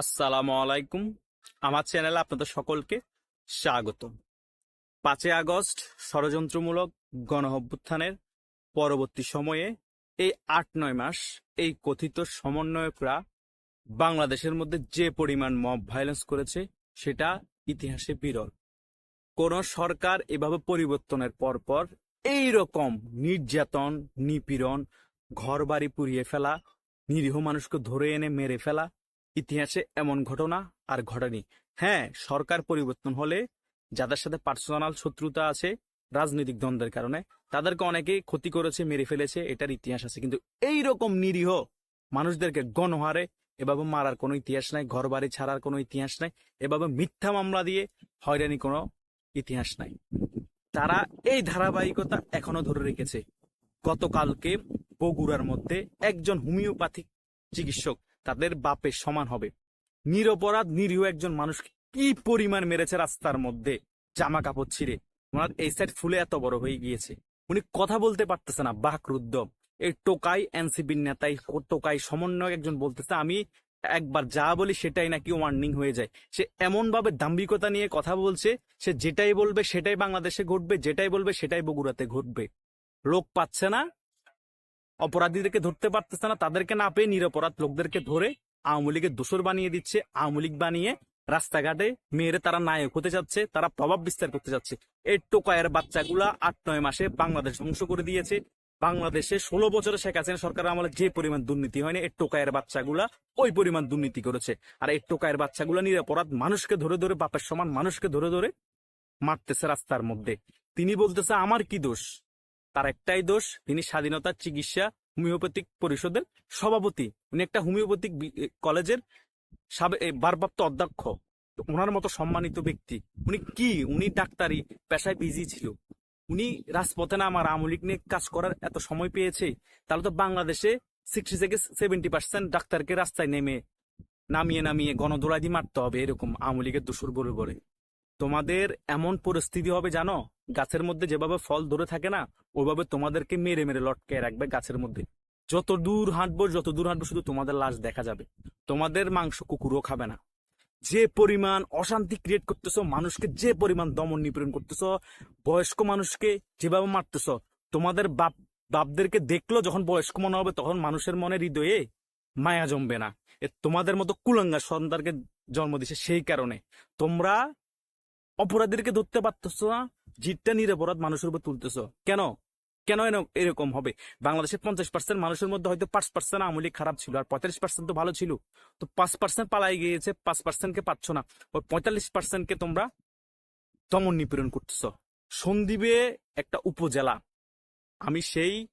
আসসালামু আলাইকুম। আমার চ্যানেলে আপনাদের সকলকে স্বাগত পাঁচই আগস্ট, ষড়যন্ত্রমূলক গণ অভ্যুত্থানের পরবর্তী সময়ে এই আট নয় মাস এই কথিত সমন্বয়করা বাংলাদেশের মধ্যে যে পরিমাণ মব ভায়োলেন্স করেছে, সেটা ইতিহাসে বিরল। কোন সরকার এভাবে পরিবর্তনের পরপর এই রকম নির্যাতন, নিপীড়ন ঘর বাড়ি পুড়িয়ে ফেলা, নিরীহ মানুষকে ধরে এনে মেরে ফেলা ইতিহাসে এমন ঘটনা আর ঘটেনি। হ্যাঁ সরকার পরিবর্তন হলে যাদের সাথে পার্সোনাল শত্রুতা আছে, রাজনৈতিক দ্বন্দ্বের কারণে, তাদেরকে অনেকেই ক্ষতি করেছে, মেরে ফেলেছে, এটার ইতিহাস আছে। কিন্তু এই রকম নিরীহ মানুষদেরকে গণহারে, এভাবে মারার কোনো ইতিহাস নাই ঘর বাড়ি ছাড়ার কোনো ইতিহাস নাই, এভাবে মিথ্যা মামলা দিয়ে হয়রানি কোনো ইতিহাস নাই। তারা এই ধারাবাহিকতা এখনও ধরে রেখেছে। গতকালকে বগুড়ার মধ্যে একজন হোমিওপ্যাথিক চিকিৎসক তাদের বাপের সমান হবে। নিরপরাধ, নিরীহ একজন মানুষ কি পরিমাণ মেরেছে রাস্তার মধ্যে? জামা কাপড় ছিঁড়ে। ওনার এই সাইড ফুলে এত বড় হয়ে গিয়েছে। উনি কথা বলতে পারতেছে না বাকরুদ্ধ এই টোকাই এনসিপির নেতাই টোকাই সমন্বয় একজন বলতেছে, আমি একবার যা বলি সেটাই নাকি ওয়ার্নিং হয়ে যায়। সে এমন ভাবে দাম্ভিকতা নিয়ে কথা বলছে, সে যেটাই বলবে সেটাই বাংলাদেশে ঘটবে, যেটাই বলবে সেটাই বগুড়াতে ঘটবে। লোক পাচ্ছে না অপরাধীদেরকে ধরতে পারতেছে না, তাদেরকে না পেয়ে নিরপরাধ লোকদেরকে ধরে আওয়ামী লীগের দোষর বানিয়ে দিচ্ছে, আওয়ামী লীগ বানিয়ে রাস্তাঘাটে মেয়েরে তারা নায়ক হতে যাচ্ছে, তারা প্রভাব বিস্তার করতে যাচ্ছে। এই টোকায়ের বাচ্চাগুলা আট, নয় মাসে বাংলাদেশ ধ্বংস করে দিয়েছে। বাংলাদেশে ষোলো বছরে শেখ হাসিনা সরকারের আমলে যে পরিমাণ দুর্নীতি হয়নি এই টোকায়ের বাচ্চাগুলা ওই পরিমাণ দুর্নীতি করেছে। আর এই টোকায়ের বাচ্চাগুলা নিরাপরাধ মানুষকে ধরে ধরে, বাপের সমান মানুষকে ধরে ধরে মারতেছে রাস্তার মধ্যে। তিনি বলতেছে, আমার কি দোষ? তার একটাই দোষ, তিনি স্বাধীনতার চিকিৎসা হোমিওপ্যাথিক পরিষদের সভাপতি। উনি একটা হোমিওপ্যাথিক কলেজের ভারপ্রাপ্ত অধ্যক্ষ। ওনার মতো সম্মানিত ব্যক্তি। উনি কি? উনি ডাক্তারি পেশায় বিজি ছিল। উনি রাজপথে না আমার আওয়ামী লীগ নিয়ে কাজ করার এত সময় পেয়েছে, তাহলে তো বাংলাদেশে সিক্সটি থেকে সেভেন্টি পার্সেন্ট ডাক্তারকে রাস্তায় নেমে, নামিয়ে নামিয়ে গণদোলাই দিয়ে মারতে হবে এরকম আওয়ামী লীগের দোষর বলে। তোমাদের এমন পরিস্থিতি হবে জানো গাছের মধ্যে যেভাবে ফল ধরে থাকে না, ওইভাবে তোমাদেরকে মেরে মেরে লটকে রাখবে গাছের মধ্যে। যত দূর হাঁটবো, যত দূর হাঁটবো, শুধু তোমাদের লাশ দেখা যাবে। তোমাদের মাংস কুকুরও খাবে না। যে পরিমাণ অশান্তি ক্রিয়েট করতেছো, মানুষকে যে পরিমাণ দমন নিপীড়ন করতেছো, বয়স্ক মানুষকে যেভাবে মারতেছো, তোমাদের বাপ, বাপদেরকে দেখল যখন বয়স্ক মনে হবে, তখন মানুষের মনে হৃদয়ে মায়া জমবে না। এ তোমাদের মতো কুলাঙ্গা সন্তানকে জন্ম দিছে সেই কারণে। তোমরা অপরাধীদেরকে ধরতে পারতেছো না জিতটা নিরপরাধ মানুষের উপর তুলতেছ। কেন? কেন এরকম হবে? বাংলাদেশের পঞ্চাশ পার্সেন্ট মানুষের মধ্যে হয়তো পাঁচ পার্সেন্ট আমলি খারাপ ছিল আর পঁয়তাল্লিশ পার্সেন্ট তো ভালো ছিল। তো পাঁচ পার্সেন্ট পালাই গিয়েছে, পাঁচ পার্সেন্টকে পাচ্ছ না। ওই পঁয়তাল্লিশ পার্সেন্টকে তোমরা দমন নিপীড়ন করতেছ। সন্দীপে একটা উপজেলা। আমি সেই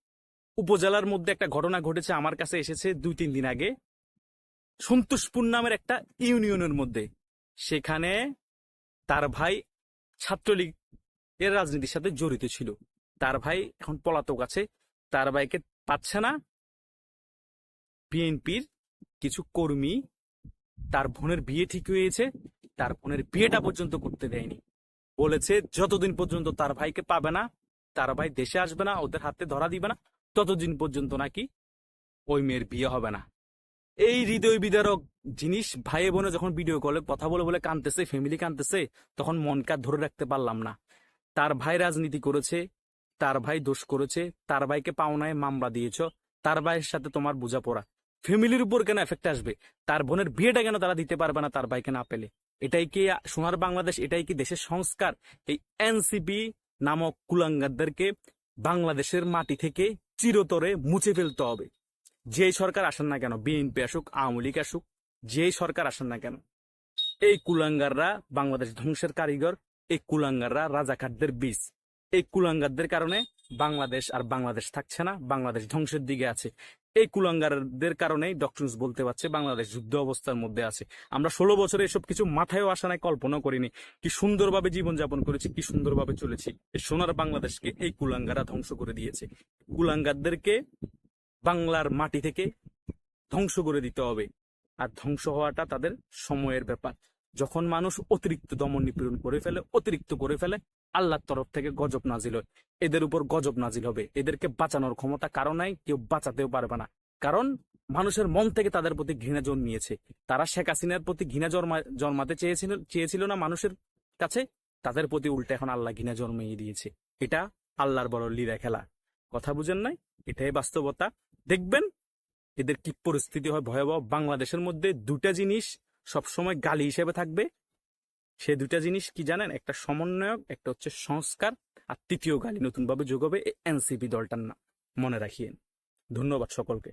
উপজেলার মধ্যে একটা ঘটনা ঘটেছে, আমার কাছে এসেছে দুই তিন দিন আগে। সন্তোষপুর নামের একটা ইউনিয়নের মধ্যে। সেখানে তার ভাই ছাত্রলীগ এর রাজনীতির সাথে জড়িত ছিল। তার ভাই এখন পলাতক আছে। তার ভাইকে পাচ্ছে না। বিএনপির কিছু কর্মী তার বোনের বিয়ে ঠিক হয়েছে। তার বোনের বিয়েটা পর্যন্ত করতে দেয়নি। বলেছে, যতদিন পর্যন্ত তার ভাইকে পাবে না, তার ভাই দেশে আসবে না, ওদের হাতে ধরা দিবে না, ততদিন পর্যন্ত নাকি ওই মেয়ের বিয়ে হবে না। এই হৃদয় বিদারক জিনিস ভাই বোনে যখন ভিডিও কলে কথা বলে বলে কানতেছে ফ্যামিলি কানতেছে তখন মনকে আর ধরে রাখতে পারলাম না। তার ভাই রাজনীতি করেছে, তার ভাই দোষ করেছে, তার ভাইকে পাওনায় মামলা দিয়েছ, তার ভাইয়ের সাথে তোমার বোঝাপড়া। ফ্যামিলির উপর কেন এফেক্ট আসবে? তার বোনের বিয়েটা কেন তারা দিতে পারবে না তার ভাইকে না পেলে? এটাই কি সোনার বাংলাদেশ, এটাই কি দেশের সংস্কার? এই এনসিপি নামক কুলাঙ্গারদেরকে বাংলাদেশের মাটি থেকে চিরতরে মুছে ফেলতে হবে। যেই সরকার আসেন না কেন, বিএনপি আসুক, আওয়ামী লীগ আসুক, যেই সরকার আসেন না কেন, এই কুলাঙ্গাররা বাংলাদেশ ধ্বংসের কারিগর। এই কুলাঙ্গাররা রাজাকারদের বীজ। এই কুলাঙ্গারদের কারণে বাংলাদেশ আর বাংলাদেশ থাকছে না, বাংলাদেশ ধ্বংসের দিকে আছে। এই কুলাঙ্গারদের কারণেই ডক্টরস বলতে পারছে বাংলাদেশ যুদ্ধ অবস্থার মধ্যে আছে। আমরা ষোলো বছরে এসব কিছু মাথায়ও আসা নাই কল্পনা করিনি। কি সুন্দরভাবে জীবনযাপন করেছি, কি সুন্দরভাবে চলেছি। এই সোনার বাংলাদেশকে এই কুলাঙ্গারা ধ্বংস করে দিয়েছে। কুলাঙ্গারদেরকে বাংলার মাটি থেকে ধ্বংস করে দিতে হবে। আর ধ্বংস হওয়াটা তাদের সময়ের ব্যাপার। যখন মানুষ অতিরিক্ত দমন নিপীড়ন করে ফেলে, অতিরিক্ত করে ফেলে, আল্লাহর তরফ থেকে গজব নাজিল হয়। এদের উপর গজব নাজিল হবে। এদেরকে বাঁচানোর ক্ষমতা কারও নাই, কেউ বাঁচাতেও পারবে না। কারণ মানুষের মন থেকে তাদের প্রতি ঘৃণা জন্মিয়েছে। তারা শেখ হাসিনার প্রতি ঘৃণা জন্মা, জন্মাতে চেয়েছিল চেয়েছিল না মানুষের কাছে। তাদের প্রতি উল্টে এখন আল্লাহ ঘৃণা জন্মিয়ে দিয়েছে। এটা আল্লাহর বড় লীলা খেলা। কথা বুঝেন নাই? এটাই বাস্তবতা। দেখবেন, এদের কি পরিস্থিতি হয় ভয়াবহ। বাংলাদেশের মধ্যে দুটা জিনিস সবসময় গালি হিসেবে থাকবে। সে দুটা জিনিস কি জানেন? একটা সমন্বয়ক, একটা হচ্ছে সংস্কার, আর তৃতীয় গালি নতুনভাবে যোগ হবে এনসিপি দলটার নাম। মনে রাখিয়েন। ধন্যবাদ সকলকে।